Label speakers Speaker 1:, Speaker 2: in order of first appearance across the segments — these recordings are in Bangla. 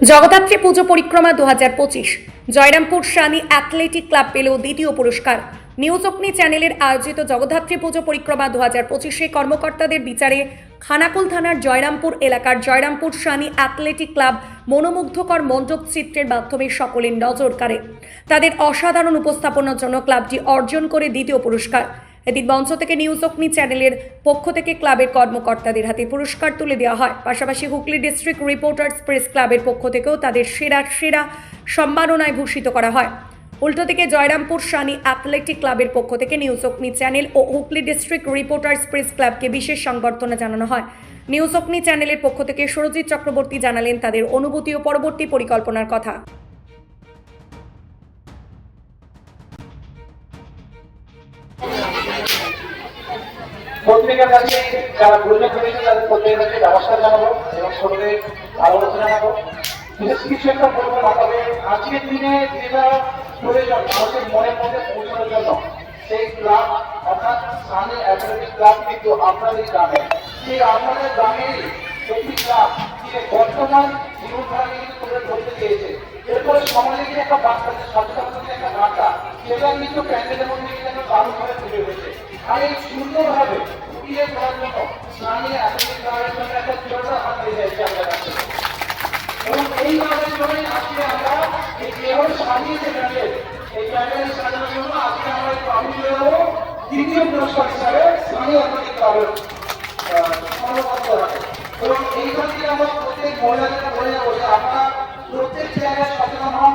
Speaker 1: জগদ্ধাত্রী পুজো পরিক্রমা দু হাজার পঁচিশ। জয়রামপুর শানি অ্যাথলেটিক ক্লাব পেল দ্বিতীয় পুরস্কার। নিউজ অগ্নি চ্যানেলের আয়োজিত জগদ্ধাত্রী পুজো পরিক্রমা দু হাজার পঁচিশে কর্মকর্তাদের বিচারে খানাকুল থানার জয়রামপুর এলাকার জয়রামপুর শানি অ্যাথলেটিক ক্লাব মনোমুগ্ধকর মণ্ডপ চিত্রের মাধ্যমে সকলের নজর কাড়ে। তাদের অসাধারণ উপস্থাপনার জন্য ক্লাবটি অর্জন করে দ্বিতীয় পুরস্কার। এদিন মঞ্চ থেকে নিউজ অগ্নি চ্যানেলের পক্ষ থেকে ক্লাবের কর্মকর্তাদের হাতে পুরস্কার তুলে দেওয়া হয়। পাশাপাশি হুগলি ডিস্ট্রিক্ট রিপোর্টার্স প্রেস ক্লাবের পক্ষ থেকেও তাদের সেরা সেরা সম্মাননায় ভূষিত করা হয়। উল্টো থেকে জয়রামপুর সানি অ্যাথলেটিক ক্লাবের পক্ষ থেকে নিউজ অগ্নি চ্যানেল ও হুগলি ডিস্ট্রিক্ট রিপোর্টার্স প্রেস ক্লাবকে বিশেষ সংবর্ধনা জানানো হয়। নিউজ অগ্নি চ্যানেলের পক্ষ থেকে সুরজিৎ চক্রবর্তী জানালেন তাদের অনুভূতি ও পরবর্তী পরিকল্পনার কথা।
Speaker 2: প্রত্যেকের কাছে যারা গুরুজন করেছে তাদের প্রত্যেকের কাছে নমস্কার জানাব এবং ছোটদের ভালোবাসা জানাব। বিশেষ কিছু একটা বলব না তবে আজকের দিনে যেটা প্রয়োজন মানুষের মনের মধ্যে পৌঁছানোর জন্য সেই ক্লাব, অর্থাৎ স্থানে অ্যাথলেটিক ক্লাব কিন্তু আপনাদের গ্রামে। সেই আপনাদের গ্রামেরই একটি ক্লাব যে বর্তমান জীবনধারাকে কিন্তু তুলে ধরতে চেয়েছে। এরপরে সমাজে একটা বার্তা, সচেতনতার একটা বার্তা, সেটা কিন্তু প্যান্ডেলের মধ্যে কিন্তু দারুণভাবে তুলে হয়েছে এই সুন্দরভাবে ফুটিয়ে তোলার জন্য একটা চিরটা হাত দিয়ে যাচ্ছে কাছে। এবং এই আজকে আমরা এই কেবল সাজিয়েছে প্যান্ডেল এই প্যান্ডেল সাজানোর জন্য আজকে আমরা আমি তুলে দেবো। দ্বিতীয় পুরস্কার হিসাবে স্থানীয় অ্যাথলেটিক ক্লাবের সমাপন করা এবং এইখান থেকে আমরা প্রত্যেক মহিলাদেরকে বলে যাব যে আপনারা প্রত্যেক জায়গায় সচেতন হন।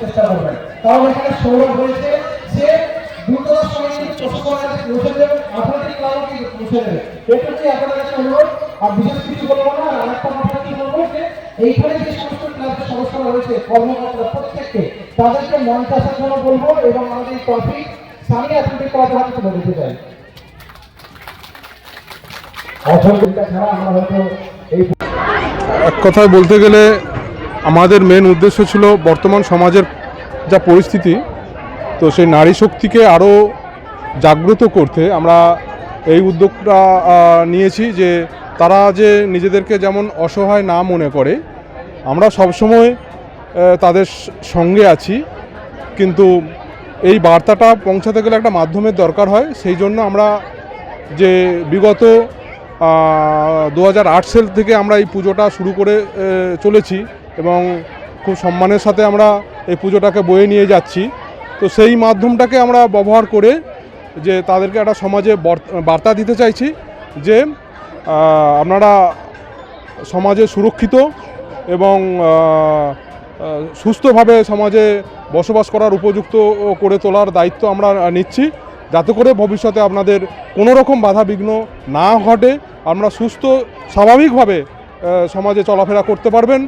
Speaker 2: চেষ্টা করবেন। এখানে সৌরভ যে দ্রুততার সঙ্গে প্রশাসনের পৌঁছে দেবে আপনাদের ক্লাবও পৌঁছে দেবে। এটা হচ্ছে আপনাদের কাছে অনুরোধ, আর বিশেষ কিছু বলব না, আর একটা কথা কি বলব যে, এইখানে যে সমস্ত ক্লাবের সদস্যরা রয়েছে, কর্মকর্তারা প্রত্যেককে, তাদেরকে বলব, এবং আমাদের চাই।
Speaker 3: কথায় বলতে গেলে আমাদের মেন উদ্দেশ্য ছিল বর্তমান সমাজের যা পরিস্থিতি, তো সেই নারী শক্তিকে আরও জাগ্রত করতে আমরা এই উদ্যোগটা নিয়েছি যে তারা যে নিজেদেরকে যেমন অসহায় না মনে করে, আমরা সবসময় তাদের সঙ্গে আছি। কিন্তু এই বার্তাটা পৌঁছাতে গেলে একটা মাধ্যমের দরকার হয়। সেই জন্য আমরা যে বিগত দু হাজার আট সাল থেকে আমরা এই পুজোটা শুরু করে চলেছি। এবং খুব সম্মানের সাথে আমরা এই পুজোটাকে বয়ে নিয়ে যাচ্ছি। তো সেই মাধ্যমটাকে আমরা ব্যবহার করে যে তাদেরকে একটা সমাজে বর- বার্তা দিতে চাইছি যে আপনারা সমাজে সুরক্ষিত এবং সুস্থভাবে সমাজে বসবাস করার উপযুক্ত করে তোলার দায়িত্ব আমরা নিচ্ছি। যাতে করে ভবিষ্যতে আপনাদের কোনো রকম বাধা বিঘ্ন না ঘটে। আমরা সুস্থ, স্বাভাবিকভাবে সমাজে চলাফেরা করতে পারবেন।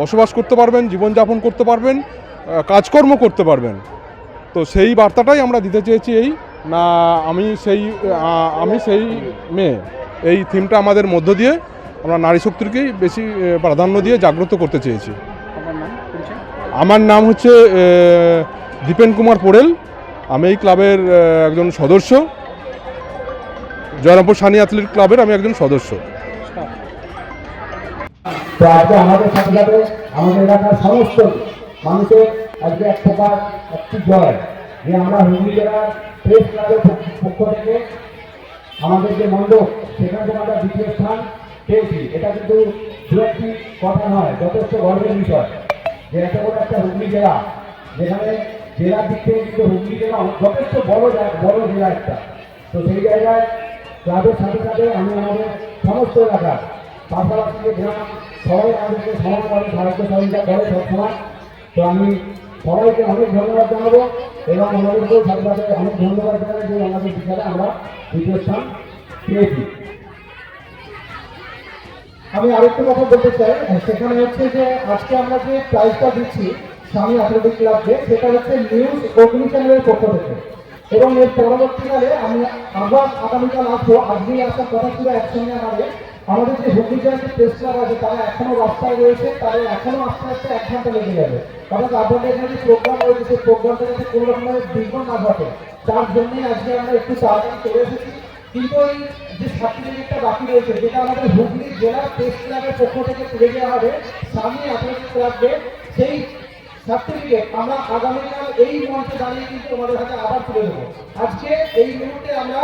Speaker 3: বসবাস করতে পারবেন জীবনযাপন করতে পারবেন কাজকর্ম করতে পারবেন। তো সেই বার্তাটাই আমরা দিতে চেয়েছি এই না আমি সেই আমি সেই মেয়ে। এই থিমটা আমাদের মধ্য দিয়ে আমরা নারী শক্তিকেই বেশি প্রাধান্য দিয়ে জাগ্রত করতে চেয়েছি। আমার নাম হচ্ছে দীপেন কুমার পোড়েল। আমি এই ক্লাবের একজন সদস্য। জয়রামপুর সানি অ্যাথলেটিক ক্লাবের আমি একজন সদস্য।
Speaker 4: তো আজকে আমাদের সাথে সাথে আমাদের এলাকার সমস্ত মানুষের আজকে এক প্রকার একটি জয় যে আমরা হুগলি জেলার প্রেস ক্লাবের পক্ষ- থেকে আমাদের যে মণ্ডপ, সেখান থেকে আমরা দ্বিতীয় স্থান পেয়েছি। এটা কিন্তু দু একটি কথা নয়, যথেষ্ট গর্বের বিষয় যে
Speaker 2: এত বড় একটা হুগলি জেলা, যেখানে জেলার দিক থেকে কিন্তু হুগলি জেলা যথেষ্ট বড় বড় জেলা একটা। তো সেই জায়গায় ক্লাবের সাথে সাথে আমি আমাদের সমস্ত এলাকার পাশাপাশি যে গ্রাম সবাই আমাদেরকে সমান করে সাহায্য সহযোগিতা করে সবসময়। তো আমি সবাইকে অনেক ধন্যবাদ জানাব এবং আমাদেরকেও সাথে অনেক ধন্যবাদ জানাই যে আমাদের বিশালে আমরা দ্বিতীয় স্থান পেয়েছি। আমি আরেকটা কথা বলতে চাই, সেখানে হচ্ছে যে আজকে আমরা যে প্রাইজটা দিচ্ছি স্বামী অ্যাথলেটিক ক্লাবকে সেটা হচ্ছে নিউজ অগ্নি চ্যানেলের পক্ষ থেকে। এবং এর পরবর্তীকালে আমি আবার আগামীকাল আসব। আজকেই আসার কথা ছিল একসঙ্গে আমাদের। আমাদের যে হুগলি জয়ন্তী প্রেস ক্লাব আছে, তারা এখনও রাস্তায় রয়েছে। তাদের এখনও আস্তে আস্তে এক ঘণ্টা লেগে যাবে। অর্থাৎ আপনাদের এখানে যে প্রোগ্রাম রয়েছে, সেই প্রোগ্রামটা যাতে কোনো রকমের বিঘ্ন না ঘটে। তার জন্যই আজকে আমরা একটু তাড়াতাড়ি চলে এসেছি। কিন্তু ওই যে সার্টিফিকেটটা বাকি রয়েছে, যেটা আমাদের হুগলি জেলা প্রেস ক্লাবের পক্ষ থেকে তুলে দেওয়া হবে স্বামী অ্যাথলেটিক ক্লাবকে সেই সার্টিফিকেট আমরা আগামীকাল এই মুহূর্তে দাঁড়িয়ে কিন্তু তোমাদের হাতে আবার তুলে দেবো। আজকে এই মুহূর্তে আমরা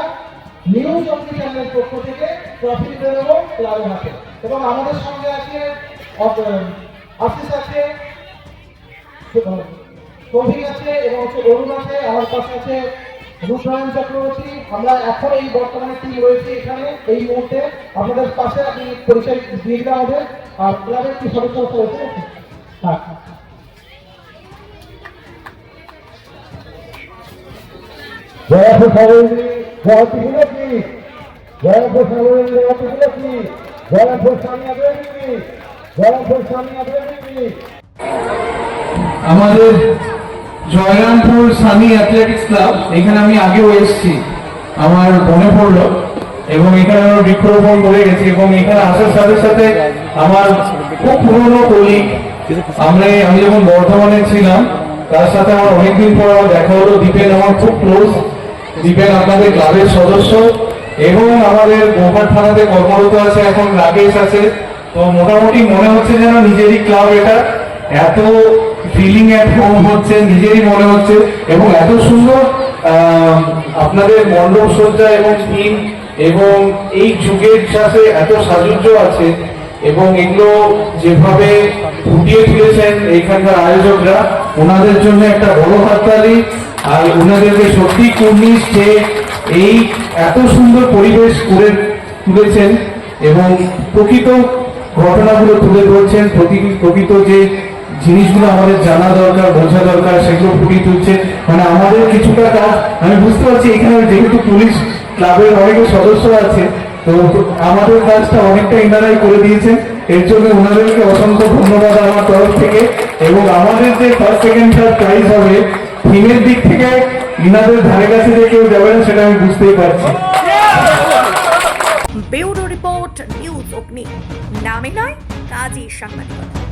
Speaker 2: নিউজ অফিস চ্যানেলের পক্ষ থেকে ট্রফি তুলে দেবো ক্লাবের হাতে। এবং আমাদের সঙ্গে আছে আশিস আছে কবির আছে, এবং হচ্ছে অরুণ আছে, আমার পাশে আছে রূপনারায়ণ চক্রবর্তী। আমরা এখন এই বর্তমানে টিম রয়েছে এখানে। এই মুহূর্তে আপনাদের পাশে আপনি পরিচয় দিয়ে দিলে আমাদের। আর ক্লাবের কি সদস্য হ্যাঁ। স্বামী
Speaker 5: আমাদের জয়রামপুর সানি অ্যাথলেটিক্স ক্লাব এখানে আমি আগেও এসেছি। আমার মনে পড়ল এবং এখানে আমরা বৃক্ষরোপণ করে গেছি এবং এখানে আসার সাথে সাথে আমার খুব পুরনো কলিগ আমরা আমি যখন বর্ধমানে ছিলাম, তার সাথে আমার অনেকদিন পর দেখা হলো দীপেন আমার খুব ক্লোজ দীপেন আপনাদের ক্লাবের সদস্য এবং আমাদের গোপাল থানাতে কর্মরত আছে, এখন রাকেশ আছে। তো মোটামুটি মনে হচ্ছে যেন নিজেরই ক্লাব এটা। এত ফিলিং এট হোম হচ্ছে, নিজেরই মনে হচ্ছে এবং এত সুন্দর আপনাদের মণ্ডপ সজ্জা এবং থিম এবং এই যুগের সাথে এত সাজুজ্য আছে এবং এগুলো যেভাবে ফুটিয়ে তুলেছেন এইখানকার আয়োজকরা, ওনাদের জন্য একটা বড় হাততালি। আর ওনাদেরকে সত্যি কুর্নিশ যে এই এত সুন্দর পরিবেশ করে তুলেছেন এবং প্রকৃত ঘটনাগুলো তুলে ধরছেন প্রকৃত যে জিনিসগুলো আমাদের জানা দরকার, বোঝা দরকার, সেগুলো ফুটিয়ে তুলছে। মানে আমাদের কিছুটা কাজ, আমি বুঝতে পারছি এখানে যেহেতু পুলিশ ক্লাবের অনেকে সদস্য আছে, তো আমাদের কাজটা অনেকটা ইনারাই করে দিয়েছেন। এর জন্য ওনাদেরকে অসংখ্য ধন্যবাদ আমার তরফ থেকে। এবং আমাদের যে ফার্স্ট সেকেন্ড থার্ড প্রাইজ হবে থিমের দিক থেকে ইনাদের ধারে কাছে যে কেউ যাবেন, সেটা আমি বুঝতেই পারছি।
Speaker 1: ব্যুরো রিপোর্ট, নিউজ অগ্নি। নামে নয় কাজী সাংবাদিকতা।